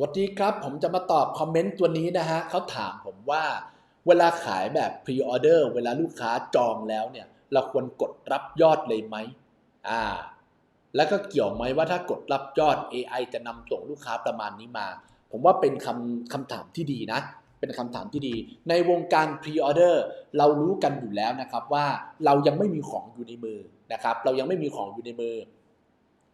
วัสดีครับ ผมจะมาตอบคอมเมนต์ตัวนี้นะฮะเขาถามผมว่า เวลาขายแบบพรีออเดอร์เวลาลูกค้าจองแล้วเนี่ย เราควรกดรับยอดเลยไหมอ่า แล้วก็เกี่ยวไหมว่าถ้ากดรับยอด AI จะนำส่งลูกค้าประมาณนี้มา ผมว่าเป็นคำคำถามที่ดีนะ เป็นคำถามที่ดี ในวงการพรีออเดอร์เรารู้กันอยู่แล้วนะครับว่าเรายังไม่มีของอยู่ในมือนะครับ เรายังไม่มีของอยู่ในมือ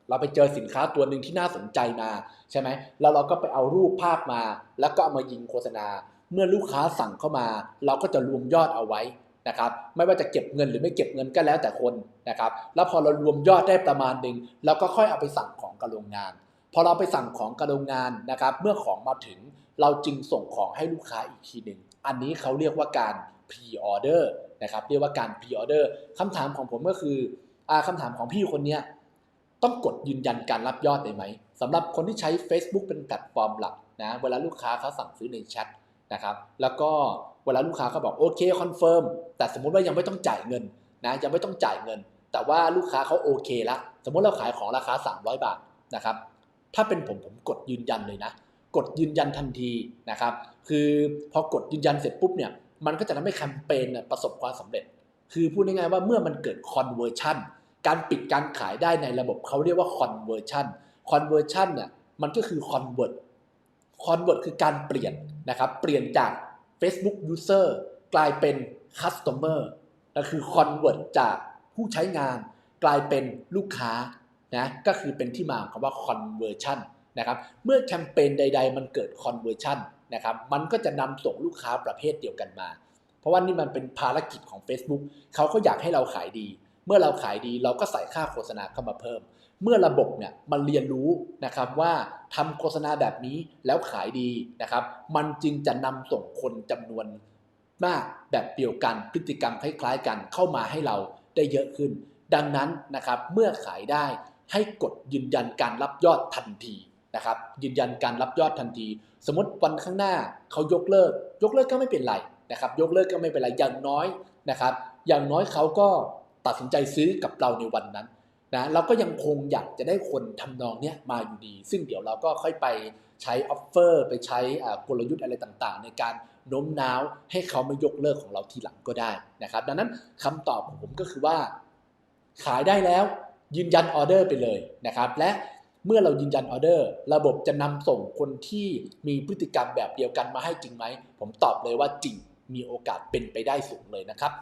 เราไปเจอสินค้าตัวหนึ่งที่น่าสนใจมาใช่ไหมแล้วเราก็ไปเอารูปภาพมา แล้วก็เอามายิงโฆษณา เมื่อลูกค้าสั่งเข้ามา เราก็จะรวมยอดเอาไว้นะครับ ไม่ว่าจะเก็บเงินหรือไม่เก็บเงินก็แล้วแต่คนนะครับ แล้วพอเรารวมยอดได้ประมาณหนึ่งเราก็ค่อยเอาไปสั่งของกับโรงงาน พอเราไปสั่งของกับโรงงานนะครับ เมื่อของมาถึงเราจึงส่งของให้ลูกค้าอีกทีหนึ่ง อันนี้เขาเรียกว่าการ pre order นะครับ เรียกว่าการ pre order คำถามของผมก็คืออคำถามของพี่คนเนี้ย ต้องกดยืนยันการรับยอดได้ไหมสำหรับคนที่ใช้ Facebook เป็นแพลตฟอร์มหลักนะเวลาลูกค้าเขาสั่งซื้อในแชทนะครับแล้วก็เวลาลูกค้าเขาบอกโอเคคอนเฟิร์มแต่สมมุติว่ายังไม่ต้องจ่ายเงินนะยังไม่ต้องจ่ายเงิน แต่ว่าลูกค้าเขาโอเคละสมมติเราขายของราคา 300 บาทนะครับถ้าเป็นผมผมกดยืนยันเลยนะ กดยืนยันทันทีนะครับคือพอกดยืนยันเสร็จปุ๊บเนี่ยมันก็จะทำให้แคมเปญประสบความสำเร็จ คือพูดง่ายๆว่าเมื่อมันเกิด conversion การปิดการขายได้ในระบบเขาเรียกว่า conversion conversion เนี่ยมันก็คือ convert convert คือการเปลี่ยนนะครับ เปลี่ยนจาก Facebook user กลายเป็น customer นั่นคือ convert จากผู้ใช้งานกลายเป็นลูกค้านะก็คือเป็นที่มาของคำว่า conversion นะครับเมื่อแคมเปญใด ๆ มันเกิด conversion นะครับมันก็จะนำส่งลูกค้าประเภทเดียวกันมา เพราะว่านี่มันเป็นภารกิจของ Facebook เขาก็อยากให้เราขายดี เมื่อเราขายดีเราก็ใส่ค่าโฆษณาเข้ามาเพิ่ม เมื่อระบบเนี่ยมันเรียนรู้นะครับว่าทำโฆษณาแบบนี้แล้วขายดีนะครับ มันจึงจะนำส่งคนจำนวนมากแบบเดียวกันพฤติกรรมคล้ายๆกันเข้ามาให้เราได้เยอะขึ้น ดังนั้นนะครับเมื่อขายได้ให้กดยืนยันการรับยอดทันทีนะครับยืนยันการรับยอดทันที สมมติวันข้างหน้าเขายกเลิก ยกเลิกก็ไม่เป็นไรนะครับ ยกเลิกก็ไม่เป็นไรอย่างน้อยนะครับ อย่างน้อยเขาก็ ตัดสินใจซื้อกับเราในวันนั้นนะเราก็ยังคงอยากจะได้คนทำนองเนี้ยมาอยู่ดี ซึ่งเดี๋ยวเราก็ค่อยไปใช้ออฟเฟอร์ไปใช้อ่ากลยุทธ์อะไรต่างๆ ในการโน้มน้าวให้เขามายกเลิกของเราทีหลังก็ได้นะครับ ดังนั้นคำตอบของผมก็คือว่า ขายได้แล้วยืนยันออเดอร์ไปเลยนะครับ และเมื่อเรายืนยันออเดอร์ ระบบจะนำส่งคนที่มีพฤติกรรมแบบเดียวกันมาให้จริงไหมผมตอบเลยว่าจริงมีโอกาสเป็นไปได้สูงเลยนะครับ